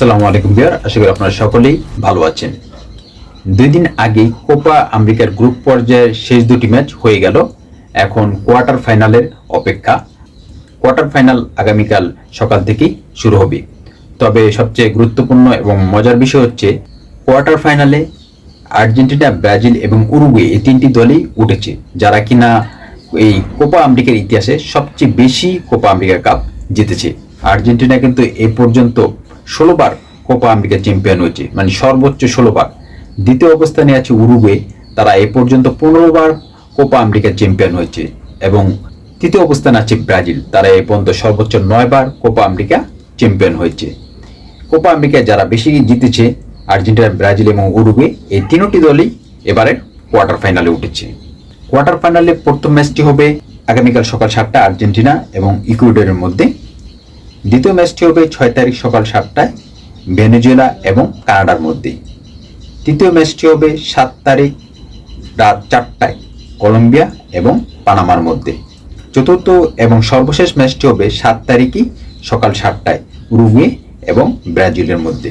আসসালামু আলাইকুম বিয়ার আশা করি আপনারা সকলেই ভালো আছেন। দুই দিন আগেই কোপা আমেরিকার গ্রুপ পর্যায়ের শেষ দুটি ম্যাচ হয়ে গেল। এখন কোয়ার্টার ফাইনালের অপেক্ষা। কোয়ার্টার ফাইনাল আগামীকাল সকাল থেকেই শুরু হবে। তবে সবচেয়ে গুরুত্বপূর্ণ এবং মজার বিষয় হচ্ছে, কোয়ার্টার ফাইনালে আর্জেন্টিনা, ব্রাজিল এবং উরুগুয়ে এই তিনটি দলই উঠেছে। যারা কিনা এই কোপা আমেরিকার ইতিহাসে সবচেয়ে বেশি কোপা আমেরিকা কাপ জিতেছে। আর্জেন্টিনা কিন্তু এ পর্যন্ত ষোলোবার কোপা আমেরিকা চ্যাম্পিয়ন হয়েছে মানে সর্বোচ্চ ষোলোবার দ্বিতীয় অবস্থানে আছে উরুগুয়ে, তারা এ পর্যন্ত পনেরোবার কোপা আমেরিকা চ্যাম্পিয়ন হয়েছে এবং তৃতীয় অবস্থানে আছে ব্রাজিল, তারা এ পর্যন্ত সর্বোচ্চ নয়বার কোপা আমেরিকা চ্যাম্পিয়ন হয়েছে। কোপা আমেরিকায় যারা বেশি জিতেছে, আর্জেন্টিনা, ব্রাজিল এবং উরুগুয়ে, এই তিনটি দলই এবারে কোয়ার্টার ফাইনালে উঠেছে। কোয়ার্টার ফাইনালে প্রথম ম্যাচটি হবে আগামীকাল সকাল সাতটা আর্জেন্টিনা এবং ইকুয়েডরের মধ্যে। দ্বিতীয় ম্যাচটি হবে ছয় তারিখ সকাল সাতটায় ভেনেজুয়েলা এবং কানাডার মধ্যে তৃতীয় ম্যাচটি হবে সাত তারিখ রাত চারটায় কলম্বিয়া এবং পানামার মধ্যে। চতুর্থ এবং সর্বশেষ ম্যাচটি হবে সাত তারিখই সকাল সাতটায় উরুগুয়ে এবং ব্রাজিলের মধ্যে।